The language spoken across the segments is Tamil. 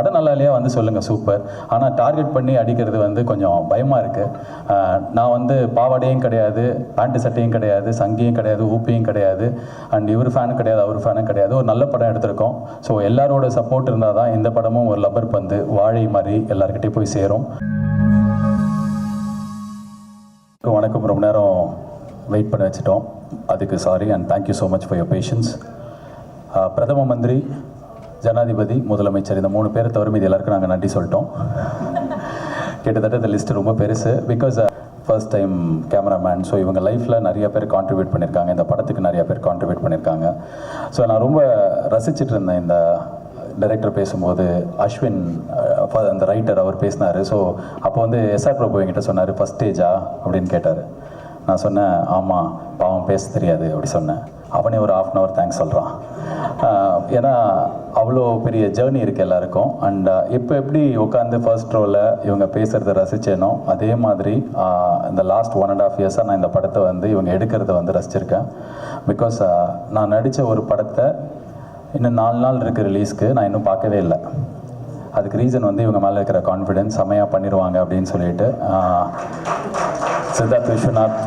படம் நல்லா இல்லையா வந்து சொல்லுங்கள் சூப்பர் ஆனால் டார்கெட் பண்ணி அடிக்கிறது வந்து கொஞ்சம் பயமாக இருக்குது நான் வந்து பாவாடையும் கிடையாது பேண்ட்டு சட்டையும் கிடையாது சங்கியும் கிடையாது ஊப்பியும் கிடையாது அண்ட் இவர் ஃபேனும் கிடையாது அவர் ஃபேனும் கிடையாது. ஒரு நல்ல படம் எடுத்திருக்கோம். ஸோ எல்லாரோட சப்போர்ட் இருந்தால் தான் இந்த படமும் ஒரு லப்பர் பந்து வாழை மாதிரி எல்லாருக்கிட்டையும் போய் சேரும். வணக்கம் ரொம்ப நேரம் வெயிட் பண்ண வச்சுட்டோம். அதுக்கு sorry and thank you so much for your patience பிரதம மந்திரி ஜனாதிபதி முதலமைச்சர் இந்த மூணு பேரை தவிர மீது எல்லாருக்கும் நாங்கள் நன்றி சொல்லிட்டோம். கிட்டத்தட்ட இந்த லிஸ்ட் ரொம்ப பெருசு. Because first time cameraman so இவங்க லைஃப்பில் நிறைய பேர் கான்ட்ரிபியூட் பண்ணியிருக்காங்க இந்த படத்துக்கு நிறைய பேர் கான்ட்ரிபியூட் பண்ணியிருக்காங்க ஸோ நான் ரொம்ப ரசிச்சிட்டு இருந்தேன் இந்த டைரக்டர் பேசும்போது. அஸ்வின் uh, அந்த ரைட்டர் அவர் பேசினார். ஸோ அப்போ வந்து எஸ்ஆர் பிரபு என்கிட்ட சொன்னார் ஃபஸ்ட் ஸ்டேஜா அப்படின்னு கேட்டார். நான் சொன்னேன் ஆமாம் பாவம் பேச தெரியாது. அப்படி சொன்னேன். அவனே ஒரு ஆஃப் அன் அவர் தேங்க்ஸ் சொல்கிறான் ஏன்னா அவ்வளோ பெரிய ஜேர்னி இருக்குது எல்லாருக்கும். அண்ட் இப்போ எப்படி உட்காந்து ஃபர்ஸ்ட் ரோவில் இவங்க பேசுகிறத ரசித்தேனோ அதே மாதிரி இந்த லாஸ்ட் ஒன் அண்ட் ஆஃப் இயர்ஸாக நான் இந்த படத்தை வந்து இவங்க எடுக்கிறத வந்து ரசிச்சிருக்கேன். பிகாஸ் நான் நடித்த ஒரு படத்தை இன்னும் நாலு நாள் இருக்குது ரிலீஸ்க்கு நான் இன்னும் பார்க்கவே இல்லை. அதுக்கு ரீசன் வந்து இவங்க மேலே இருக்கிற கான்ஃபிடென்ஸ் செம்மையாக பண்ணிடுவாங்க அப்படின்னு சொல்லிட்டு Siddharth Vishwanath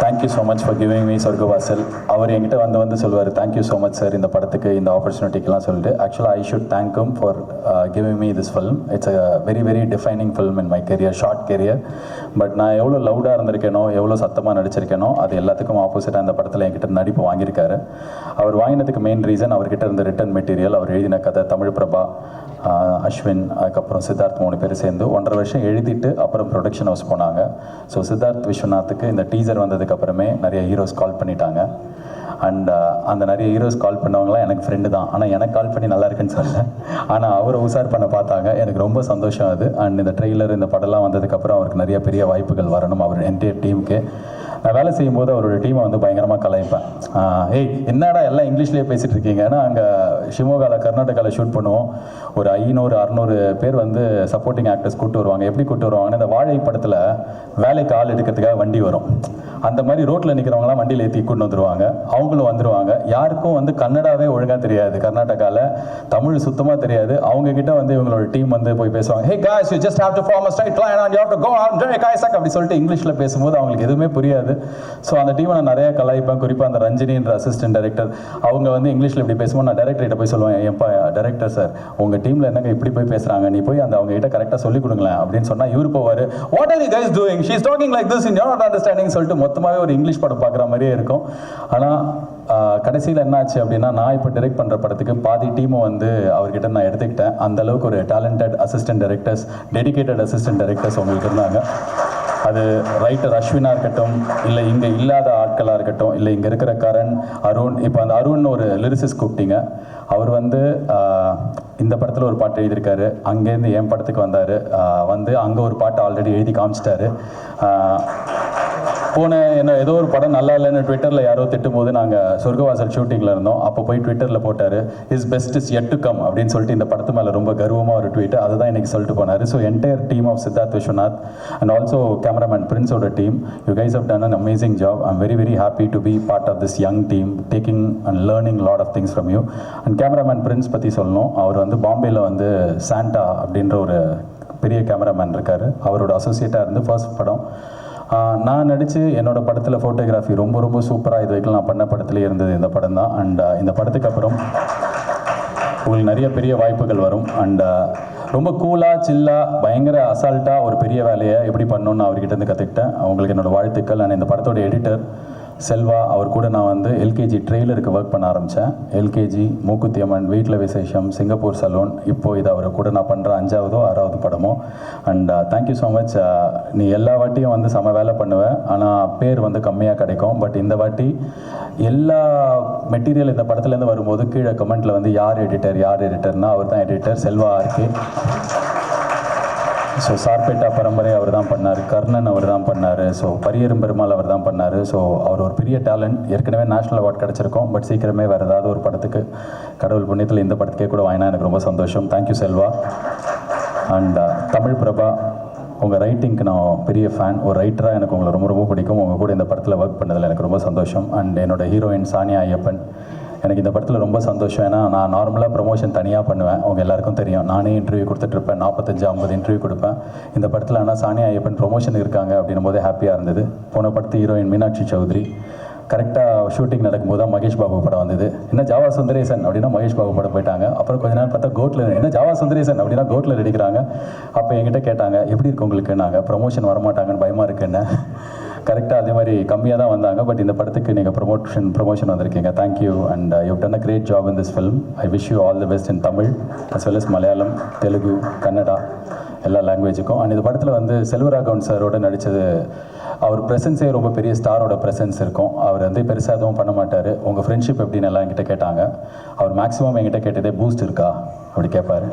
thank you so much for giving me Sorgavaasal அவர் என்கிட்ட வந்து வந்து சொல்லுவார் தேங்க்யூ ஸோ மச் சார் இந்த படத்துக்கு இந்த ஆப்பர்ச்சுனிட்டிக்கெலாம் சொல்லிட்டு. ஆக்சுவலாக I should thank you for giving me this film it's a very very defining film in my career short career but நான் எவ்வளோ லவுடாக இருந்திருக்கேனோ எவ்வளோ சத்தமாக நடிச்சிருக்கேனோ அது எல்லாத்துக்கும் ஆப்போசிட்டாக அந்த படத்தில் என்கிட்ட நடிப்பு வாங்கியிருக்காரு. அவர் வாங்கினதுக்கு மெயின் ரீசன் அவர்கிட்ட இருந்த ரிட்டன் மெட்டீரியல் அவர் எழுதின கதை தமிழ் பிரபா அஸ்வின் அதுக்கப்புறம் சித்தார்த் மூணு பேர் சேர்ந்து ஒன்றரை வருஷம் எழுதிட்டு அப்புறம் ப்ரொடக்ஷன் ஹவுஸ் போனாங்க. ஸோ சித்தார்த் விஸ்வநாத்துக்கு இந்த டீசர் வந்ததுக்கப்புறமே நிறைய ஹீரோஸ் கால் பண்ணிட்டாங்க. அண்ட் uh, அந்த நிறைய ஹீரோஸ் கால் பண்ணவங்களாம் எனக்கு ஃப்ரெண்டு தான். ஆனால் எனக்கு கால் பண்ணி நல்லா இருக்குன்னு சொல்லல. ஆனால் அவரை உசார் பண்ண பார்த்தாங்க. எனக்கு ரொம்ப சந்தோஷம் அது. அண்ட் இந்த ட்ரெய்லர் இந்த படம்லாம் வந்ததுக்கப்புறம் அவருக்கு நிறைய பெரிய வாய்ப்புகள் வரணும். அவர் என்டையர் டீமுக்கு நான் வேலை செய்யும்போது அவரோட டீமை வந்து பயங்கரமாக கலாய்ப்பேன். ஏய் என்னடா எல்லாம் இங்கிலீஷ்லேயே பேசிகிட்டு இருக்கீங்க? ஏன்னா அங்கே ஷிமோகாவில் கர்நாடகாவில் ஷூட் பண்ணுவோம். ஒரு ஐநூறு அறநூறு பேர் வந்து சப்போர்ட்டிங் ஆக்டர்ஸ் கூட்டு வருவாங்க. எப்படி கூட்டு வருவாங்கன்னா இந்த வாழை படத்தில் வேலைக்கு ஆள் எடுக்கிறதுக்காக வண்டி வரும். அந்த மாதிரி ரோட்டில் நிற்கிறவங்களாம் வண்டியில் ஏற்றி கூட்டு வந்துருவாங்க. அவங்களும் வந்துருவாங்க. யாருக்கும் வந்து கன்னடாவே ஒழுங்காக தெரியாது. கர்நாடகாவில் தமிழ் சுத்தமாக தெரியாது. அவங்க கிட்ட வந்து இவங்களோட டீம் வந்து போய் பேசுவாங்க. Hey guys you just have to form a straight line அப்படி சொல்லிட்டு இங்கிலீஷில் பேசும்போது அவங்களுக்கு எதுவுமே புரியாது. ஸோ அந்த டீமை நான் நிறைய கலாய்ப்பேன். குறிப்பாக அந்த ரஞ்சினின்ற அசிஸ்டன்ட் டைரக்டர் அவங்க வந்து இங்கிலீஷில் இப்படி பேசும்போது நான் டைரக்டர்கிட்ட போய் சொல்லுவேன் எப்பா டைரக்டர் சார் உங்கள் டீமில் என்னங்க இப்படி போய் பேசுகிறாங்க நீ போய் அந்த அவங்க கிட்ட கரெக்டாக சொல்லி கொடுங்களேன் அப்படின்னு சொன்னால் இவர் போவார். What are you guys doing she's talking like this in your not understanding சொல்லிட்டு மொத்தமாகவே ஒரு இங்கிலீஷ் படம் பார்க்குற மாதிரியே இருக்கும். ஆனால் கடைசியில் என்ன ஆச்சு அப்படின்னா நான் இப்போ டிரெக்ட் பண்ணுற படத்துக்கு பாதி டீமை வந்து அவர்கிட்ட நான் எடுத்துக்கிட்டேன். அந்த அளவுக்கு ஒரு talented assistant directors dedicated assistant directors உங்களுக்கு இருந்தாங்க. அது ரைட்டர் அஸ்வினா இருக்கட்டும் இல்லை இங்கே இல்லாத ஆட்களாக இருக்கட்டும் இல்லை இங்கே இருக்கிற கரண் அருண் இப்போ அந்த அருண் ஒரு லிரிசிஸ் கூப்பிட்டீங்க. அவர் வந்து இந்த படத்தில் ஒரு பாட்டு எழுதியிருக்காரு. அங்கேருந்து என் படத்துக்கு வந்தார். வந்து அங்கே ஒரு பாட்டு ஆல்ரெடி எழுதி காமிச்சிட்டாரு. போன என்ன ஏதோ ஒரு படம் நல்லா இல்லைன்னு ட்விட்டரில் யாரோ திட்டும் போது நாங்கள் சொர்க்கவாசல் ஷூட்டிங்கில் இருந்தோம். அப்போ போய் ட்விட்டரில் போட்டார் is best is yet to come அப்படின்னு சொல்லிட்டு இந்த படத்து மேலே ரொம்ப கர்வமாக ஒரு ட்வீட் அதை தான் இன்னைக்கு சொல்லிட்டு போனார். So entire team of Siddharth Vishwanath and also cameraman பிரின்ஸோட team you guys have done an amazing job I'm very very happy to be part of this young team taking and learning lot of things from you and cameraman Prince பற்றி சொல்லணும். அவர் வந்து பாம்பேயில் வந்து சாண்டா அப்படின்ற ஒரு பெரிய கேமராமேன் இருக்கார். அவரோட அசோசியேட்டாக இருந்து ஃபர்ஸ்ட் படம் நான் நடித்து என்னோட படத்தில் ஃபோட்டோகிராஃபி ரொம்ப ரொம்ப சூப்பராக இது வரைக்கும் நான் பண்ண படத்திலே இருந்தது இந்த படம் தான். அண்ட் இந்த படத்துக்கு அப்புறம் உங்களுக்கு நிறைய பெரிய வாய்ப்புகள் வரும். அண்ட் ரொம்ப கூலாக சில்லாக பயங்கர அசால்ட்டாக ஒரு பெரிய வேலையை எப்படி பண்ணணும்னு அவர்கிட்ட இருந்து கற்றுக்கிட்டேன் அவங்களுக்கு என்னோட வாழ்த்துக்கள். அண்ட் இந்த படத்தோட எடிட்டர் செல்வா அவர் கூட நான் வந்து எல்கேஜி ட்ரெய்லருக்கு ஒர்க் பண்ண ஆரம்பித்தேன் எல்கேஜி மூக்குத்தி அம்மன் வீட்டில் விசேஷம் சிங்கப்பூர் சலூன் இப்போ இது அவர் கூட நான் பண்ணுற அஞ்சாவதோ ஆறாவது படமோ. அண்ட் தேங்க்யூ ஸோ மச் நீ எல்லா வாட்டியும் வந்து செம வேலை பண்ணுவேன் ஆனால் பேர் வந்து கம்மியாக கிடைக்கும். பட் இந்த வாட்டி எல்லா மெட்டீரியல் இந்த படத்துலேருந்து வரும்போது கீழே கமெண்ட்டில் வந்து யார் எடிட்டர் யார் எடிட்டர்னா அவர் தான் editor Selva RK. So Sarpatta Parambarai அவர் தான் பண்ணார். கர்ணன் அவர் தான் பண்ணார். ஸோ பரியரும் பெருமாள் அவர் தான் பண்ணார். ஸோ அவர் ஒரு பெரிய டேலண்ட் ஏற்கனவே நேஷனல் அவார்ட் கிடச்சிருக்கோம். பட் சீக்கிரமே வேறு ஏதாவது ஒரு படத்துக்கு கடவுள் புண்ணியத்தில் இந்த படத்துக்கே கூட வாங்கினா எனக்கு ரொம்ப சந்தோஷம். Thank you Selva. And uh, Tamil Prabha உங்கள் ரைட்டிங்க்கு நான் பெரிய ஃபேன் ஒரு ரைட்டராக எனக்கு உங்களை ரொம்ப ரொம்ப பிடிக்கும். உங்கள் கூட இந்த படத்தில் ஒர்க் பண்ணதில் எனக்கு ரொம்ப சந்தோஷம். அண்ட் என்னோட ஹீரோயின் சானியா ஐயப்பன். எனக்கு இந்த படத்தில் ரொம்ப சந்தோஷம். ஏன்னா நான் நார்மலாக ப்ரொமோஷன் தனியாக பண்ணுவேன். அவங்க எல்லாருக்கும் தெரியும். நானே இன்டர்வியூ கொடுத்துட்ருப்பேன் நாற்பத்தஞ்சு ஐம்பது இன்டர்வியூ கொடுப்பேன். இந்த படத்தில் ஆனால் சானியா ஐயப்பன் ப்ரொமோஷன் இருக்காங்க அப்படின்னும் போது ஹாப்பியாக இருந்தது. போன படத்து ஹீரோயின் மீனாட்சி சௌத்ரி. கரெக்டாக ஷூட்டிங் நடக்கும்போது தான் மகேஷ் பாபு படம் வந்தது. என்ன ஜாவா சுந்தரேசன் அப்படின்னா மகேஷ் பாபு படம் போயிட்டாங்க. அப்புறம் கொஞ்ச நேரம் பார்த்தா கோட்டில் என்ன ஜாவா சுந்தரேசன் அப்படின்னா கோட்டில் நடிக்கிறாங்க. அப்போ என்கிட்ட கேட்டாங்க எப்படி இருக்கு உங்களுக்கு? நாங்கள் ப்ரொமோஷன் வரமாட்டாங்கன்னு பயமாக இருக்குன்னு. கரெக்டாக அதே மாதிரி கம்மியாக தான் வந்தாங்க பட் இந்த படத்துக்கு நீங்கள் ப்ரொமோஷன் ப்ரொமோஷன் வந்திருக்கீங்க. Thank you and you done a great job in this film I wish you all the best in Tamil as well as Malayalam Telugu Kannada எல்லா லாங்குவேஜுக்கும் அண்ட் இந்த படத்தில் வந்து செல்வராகவன் சாரோட நடித்தது அவர் ப்ரெசன்ஸே ரொம்ப பெரிய ஸ்டாரோட ப்ரெசன்ஸ் இருக்கும். அவர் வந்து பெருசாக எதுவும் பண்ண மாட்டார். உங்கள் ஃப்ரெண்ட்ஷிப் எப்படின்னு எல்லாம் என்கிட்ட கேட்டாங்க. அவர் மேக்ஸிமம் என்கிட்ட கேட்டதே பூஸ்ட் இருக்கா? அப்படி கேட்பாரு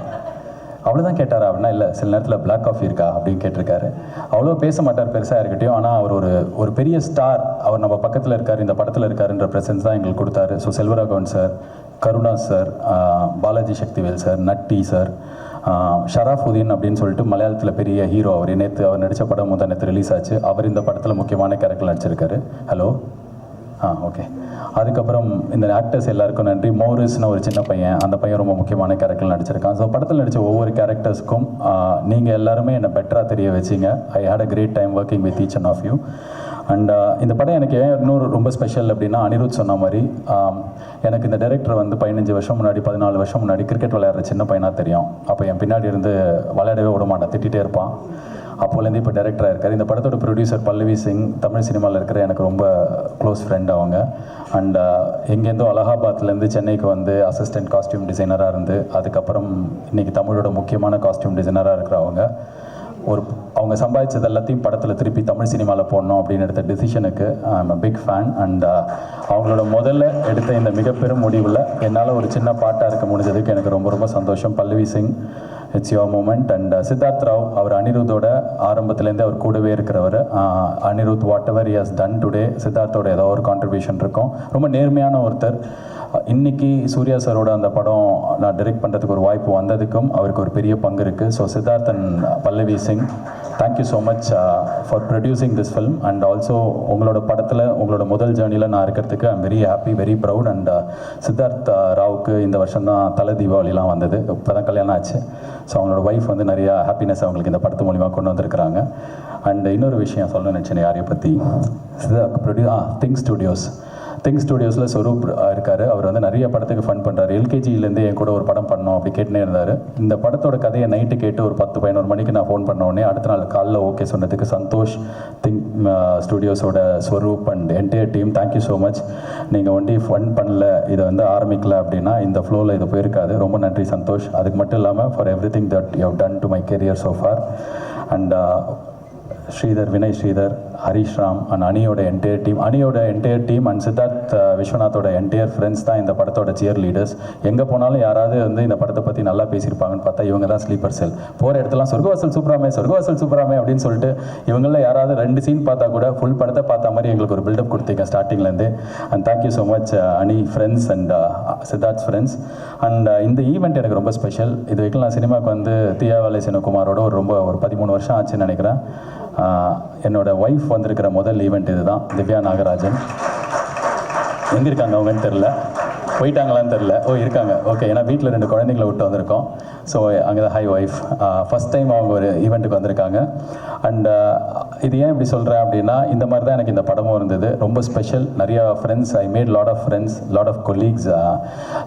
அவ்வளோதான் கேட்டாரா அப்படின்னா இல்லை சில நேரத்தில் பிளாக் காஃபி இருக்கா? அப்படின்னு கேட்டிருக்காரு. அவ்வளோ பேச மாட்டார் பெருசாக இருக்கட்டும் ஆனால் அவர் ஒரு ஒரு பெரிய ஸ்டார் அவர் நம்ம பக்கத்தில் இருக்கார் இந்த படத்தில் இருக்காருன்ற ப்ரெசன்ஸ் தான் எங்களுக்கு கொடுத்தாரு. So Selvaraghavan sir Karuna sir Balaji Sakthivel sir Natty sir Sharafudheen அப்படின்னு சொல்லிட்டு மலையாளத்தில் பெரிய ஹீரோ அவர். நேற்று அவர் நடித்த படம் முதல் நேற்று ரிலீஸ் ஆச்சு. அவர் இந்த படத்தில் முக்கியமான கேரக்டர் நடிச்சிருக்காரு. ஹலோ ஆ ஓகே அதுக்கப்புறம் இந்த ஆக்டர்ஸ் எல்லாருக்கும் நன்றி. மோரிஸ்னு ஒரு சின்ன பையன் அந்த பையன் ரொம்ப முக்கியமான கேரக்டர் நடிச்சிருக்கான். ஸோ படத்தில் நடித்த ஒவ்வொரு கேரக்டர்ஸ்க்கும் நீங்கள் எல்லாருமே என்னை பெட்டராக தெரிய வச்சிங்க. I had a great time working with each and of you and இந்த படம் எனக்கு ஏன் இன்னொரு ரொம்ப ஸ்பெஷல் அப்படின்னா அனிருத் சொன்ன மாதிரி எனக்கு இந்த டைரக்டர் வந்து பதினஞ்சு வருஷம் முன்னாடி பதினாலு வருஷம் முன்னாடி கிரிக்கெட் விளையாடுற சின்ன பையனாக தெரியும். அப்போ என் பின்னாடி இருந்து விளையாடவே விட மாட்டேன். திட்டிகிட்டே இருப்பான். அப்போலேருந்து இப்போ டேரக்டராக இருக்கார். இந்த படத்தோட ப்ரொடியூசர் பல்லவி சிங் தமிழ் சினிமாவில் இருக்கிற எனக்கு ரொம்ப க்ளோஸ் ஃப்ரெண்ட் அவங்க. அண்ட் uh, எங்கேருந்தோ அலகாபாத்லேருந்து சென்னைக்கு வந்து அசிஸ்டன்ட் காஸ்டியூம் டிசைனராக இருந்து அதுக்கப்புறம் இன்னைக்கு தமிழோட முக்கியமான காஸ்டியூம் டிசைனராக இருக்கிற அவங்க ஒரு அவங்க சம்பாதிச்சது எல்லாத்தையும் படத்தில் திருப்பி தமிழ் சினிமாவில் போடணும் அப்படின்னு எடுத்த டிசிஷனுக்கு ஐம் பிக் ஃபேன் அண்ட் அவங்களோட முதல்ல எடுத்த இந்த மிகப்பெரும் முடிவில் என்னால் ஒரு சின்ன பாட்டாக இருக்க முடிஞ்சதுக்கு எனக்கு ரொம்ப ரொம்ப சந்தோஷம். Pallavi Singh it's your moment and Siddharth Rao அவர் அனிருத்தோட ஆரம்பத்துலேருந்தே அவர் கூடவே இருக்கிறவர். Anirudh whatever is done today சித்தார்த்தோட ஏதோ ஒரு கான்ட்ரிபியூஷன் இருக்கும். ரொம்ப நேர்மையான ஒருத்தர். இன்னைக்கு சூர்யா சாரோட அந்த படம் நான் டிரெக்ட் பண்ணுறதுக்கு ஒரு வாய்ப்பு வந்ததுக்கும் அவருக்கு ஒரு பெரிய பங்கு இருக்குது so Siddharthan Pallavi Singh thank you so much for producing this film and also உங்களோட படத்தில் உங்களோட முதல் ஜேர்னியில் நான் இருக்கிறதுக்கு I'm very happy very proud and Siddharth uh, ராவுக்கு இந்த வருஷம் தான் தலை தீபாவளிலாம் வந்தது. இப்போ தான் கல்யாணம் ஆச்சு. ஸோ அவங்களோட ஒய்ஃப் வந்து நிறையா ஹாப்பினஸ் அவங்களுக்கு இந்த படத்து மூலிமா கொண்டு வந்திருக்கிறாங்க. அண்ட் இன்னொரு விஷயம் சொல்லணும்னு நினச்சேன் யாரையை பற்றி சித்தார்த் ப்ரொடியூ ஆ திங் ஸ்டுடியோஸ் திங் ஸ்டுடியோஸில் ஸ்வரூப் இருக்கார். அவர் வந்து நிறைய படத்துக்கு ஃபன் பண்ணுறாரு எல்கேஜிலேருந்து என் கூட ஒரு படம் பண்ணோம் அப்படி கேட்டுனே இருந்தார். இந்த படத்தோட கதையை நைட்டு கேட்டு ஒரு பத்து பதினோரு மணிக்கு நான் ஃபோன் பண்ண உடனே அடுத்த நாள் காலைல ஓகே சொன்னதுக்கு Santhosh Think ஸ்டுடியோஸோட Swaroop and entire team thank you so much நீங்கள் ஒண்டி ஃபன் பண்ணல இதை வந்து ஆரம்பிக்கல அப்படின்னா இந்த ஃப்ளோவில் இது போயிருக்காது. ரொம்ப நன்றி சந்தோஷ். அதுக்கு மட்டும் இல்லாமல் for everything that you have done to my career so far and Sridhar Vinay Sridhar Harish Ram and அணியோட என்டையர் டீம் அணியோட என்டையர் டீம் அண்ட் சித்தார்த் விஸ்வநாத்தோட என்டையர் ஃப்ரெண்ட்ஸ் தான் இந்த படத்தோட சியர் லீடர்ஸ் எங்கே போனாலும் யாராவது வந்து இந்த படத்தை பற்றி நல்லா பேசியிருப்பாங்கன்னு பார்த்தா இவங்க தான் ஸ்லீப்பர் செல் போகிற இடத்துலாம் சொர்க்கவாசல் சூப்பராமே சொர்க்கவாசல் சூப்பராமே அப்படின்னு சொல்லிட்டு இவங்கள யாராவது ரெண்டு சீன் பார்த்தா கூட ஃபுல் படத்தை பார்த்த மாதிரி எங்களுக்கு ஒரு பில்டப் கொடுத்தீங்க ஸ்டார்டிங்லேருந்து and thank you so much Ani friends and Siddharth friends and இந்த ஈவெண்ட் எனக்கு ரொம்ப ஸ்பெஷல் இது வரைக்கும் நான் சினிமாவுக்கு வந்து தியாவாலை சினகுமாரோட ஒரு ரொம்ப ஒரு பதிமூணு வருஷம் ஆச்சுன்னு நினைக்கிறேன். என்னோட ஒய்ஃப் வந்திருக்கிற முதல் ஈவெண்ட் இதுதான். திவ்யா நாகராஜன். எங்கே இருக்காங்க அவங்கன்னு தெரில போயிட்டாங்களான்னு தெரில ஓ இருக்காங்க. ஓகே ஏன்னா வீட்டில் ரெண்டு குழந்தைங்கள விட்டு வந்திருக்கோம். ஸோ அங்கே தான் ஹை ஒய்ஃப் ஃபஸ்ட் டைம் அவங்க ஒரு ஈவெண்ட்டுக்கு வந்திருக்காங்க. அண்ட் இது ஏன் இப்படி சொல்கிறேன் அப்படின்னா இந்த மாதிரி தான் எனக்கு இந்த படமும் இருந்தது. ரொம்ப ஸ்பெஷல் நிறைய friends I made lot of friends lot of colleagues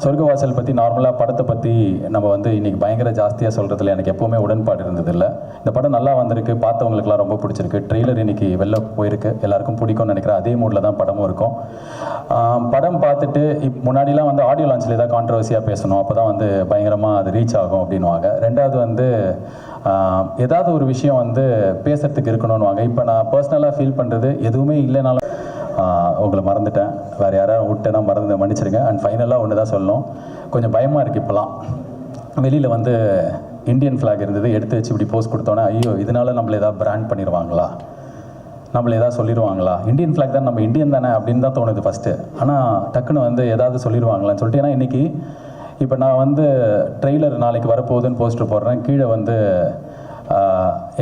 Sorgavaasal பற்றி நார்மலாக படத்தை பற்றி நம்ம வந்து இன்றைக்கி பயங்கர ஜாஸ்தியாக சொல்கிறதுல எனக்கு எப்போவுமே உடன்பாடு இருந்ததில்லை. இந்த படம் நல்லா வந்திருக்கு. பார்த்தவங்களுக்குலாம் ரொம்ப பிடிச்சிருக்கு. ட்ரெய்லர் இன்னைக்கு வெளில போயிருக்கு. எல்லாருக்கும் பிடிக்கும்னு நினைக்கிறேன். அதே மூடில் தான் படமும் இருக்கும். படம் பார்த்துட்டு இப் எல்லாம் வந்து ஆடியோ லான்ச்சில் ஏதாவது கான்ட்ரவர்சியாக பேசணும். அப்போ தான் வந்து பயங்கரமாக அது ரீச் ஆகும் அப்படின்னுவாங்க. ரெண்டாவது வந்து ஏதாவது ஒரு விஷயம் வந்து பேசுறதுக்கு இருக்கணும்னுவாங்க. இப்போ நான் பர்சனலாக ஃபீல் பண்ணுறது எதுவுமே இல்லைனாலும் உங்களை மறந்துட்டேன். வேறு யாராவது விட்டேன்னா மறந்து மன்னிச்சிருங்க. அண்ட் ஃபைனலாக ஒன்று தான் சொல்லணும். கொஞ்சம் பயமாக இருக்குது இப்போலாம் வெளியில் வந்து இந்தியன் ஃப்ளாக் இருந்தது. எடுத்து வச்சு இப்படி போஸ்ட் கொடுத்தோன்னே ஐயோ இதனால நம்மள ஏதாவது பிராண்ட் பண்ணிடுவாங்களா? நம்மளை ஏதாவது சொல்லிடுவாங்களா இந்தியன் ஃப்ளாக் தான் நம்ம இந்தியன் தானே அப்படின்னு தான் தோணுது ஃபஸ்ட்டு ஆனால் டக்குன்னு வந்து ஏதாவது சொல்லிடுவாங்களான்னு சொல்லிட்டு ஏன்னா இன்றைக்கி இப்போ நான் வந்து ட்ரெய்லர் நாளைக்கு வரப்போகுதுன்னு போஸ்டர் போடுறேன். கீழே வந்து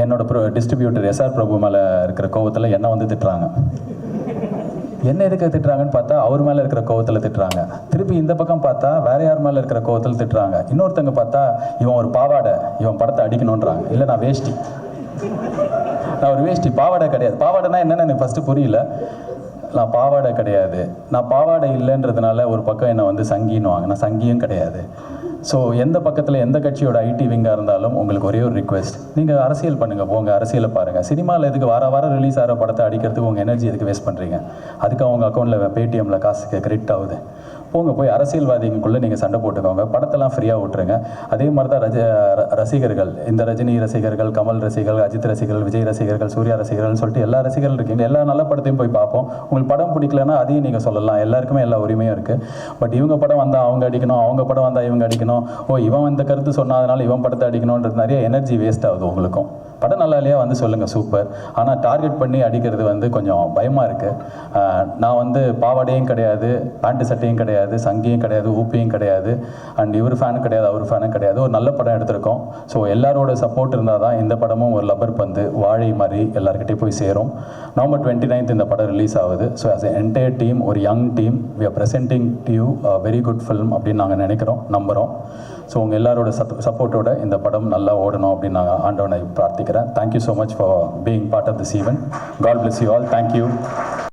என்னோட ப்ரோ டிஸ்ட்ரிபியூட்டர் எஸ்ஆர் பிரபு மேலே இருக்கிற கோவத்தில் என்ன வந்து திட்டுறாங்க. என்ன எதுக்கு திட்டுறாங்கன்னு பார்த்தா அவர் மேலே இருக்கிற கோவத்தில் திட்டுறாங்க. திருப்பி இந்த பக்கம் பார்த்தா வேற யார் மேலே இருக்கிற கோவத்தில் திட்டுறாங்க. இன்னொருத்தங்க பார்த்தா இவன் ஒரு பாவாடை இவன் படத்தை அடிக்கணுன்றாங்க இல்லை நான் வேஷ்டி. நான் ஒரு வேஷ்டி பாவாடை கிடையாது. பாவாடைனா என்னன்னு எனக்கு ஃபஸ்ட்டு புரியல. நான் பாவாடை கிடையாது. நான் பாவாடை இல்லைன்றதுனால ஒரு பக்கம் என்னை வந்து சங்கின்னுவாங்க நான் சங்கியும் கிடையாது. ஸோ எந்த பக்கத்தில் எந்த கட்சியோட ஐடி விங்காக இருந்தாலும் உங்களுக்கு ஒரே ஒரு ரிக்வெஸ்ட் நீங்கள் அரசியல் பண்ணுங்கள் போங்க அரசியலை பாருங்கள் சினிமாவில் எதுக்கு வார வாரம் ரிலீஸ் ஆகிற படத்தை அடிக்கிறதுக்கு உங்கள் எனர்ஜி எதுக்கு வேஸ்ட் பண்ணுறீங்க அதுக்கு அவங்க அக்கௌண்ட்டில் பேடிஎம்மில் காசுக்கு கிரெடிட் ஆகுது. போங்க போய் அரசியல்வாதிகளுக்குள்ளே நீங்கள் சண்டை போட்டுக்கோங்க படத்தெல்லாம் ஃப்ரீயாக விட்டுருங்க அதே மாதிரி தான் ரஜ ர- ரசிகர்கள் இந்த ரஜினி ரசிகர்கள் கமல் ரசிகர்கள் அஜித் ரசிகர்கள் விஜய் ரசிகர்கள் சூர்யா ரசிகர்கள்னு சொல்லிட்டு எல்லா ரசிகர்கள் இருக்கீங்க. எல்லா நல்ல படத்தையும் போய் பார்ப்போம். உங்களுக்கு படம் பிடிக்கலன்னா அதையும் நீங்கள் சொல்லலாம். எல்லாருக்குமே எல்லா உரிமையும் இருக்குது பட் இவங்க படம் வந்தால் அவங்க அடிக்கணும் அவங்க படம் வந்தால் இவங்க அடிக்கணும். ஓ இவன் இந்த கருத்து சொன்னதுனால இவன் படத்தை அடிக்கணுன்றது நிறைய எனர்ஜி வேஸ்ட் ஆகுது உங்களுக்கும். படம் நல்லா இல்லையா? வந்து சொல்லுங்கள் சூப்பர் ஆனால் டார்கெட் பண்ணி அடிக்கிறது வந்து கொஞ்சம் பயமாக இருக்குது நான் வந்து பாவாடையும் கிடையாது பேண்ட்டு சட்டையும் கிடையாது. சங்கியும் கிடையாது ஊப்பியும் கிடையாது அண்ட் இவர் ஃபேனும் கிடையாது அவர் ஃபேனும் கிடையாது. ஒரு நல்ல படம் எடுத்திருக்கோம். ஸோ எல்லாரோட சப்போர்ட் இருந்தால் தான் இந்த படமும் ஒரு லப்பர் பந்து வாழை மாதிரி எல்லாருக்கிட்டே போய் சேரும். நவம்பர் டுவெண்ட்டி நைன்த் இந்த படம் ரிலீஸ் ஆகுது. ஸோ அஸ் என்டையர் டீம் ஒரு young team we are presenting you very good film அப்படின்னு நாங்கள் நினைக்கிறோம் நம்புகிறோம் ஸோ உங்கள் எல்லாரோட சப் சப்போர்ட்டோட இந்த படம் நல்லா ஓடணும் அப்படின்னு நாங்கள் ஆண்டவனை பிரார்த்திக்கிறேன். Thank you so much for being part of this event God bless you all thank you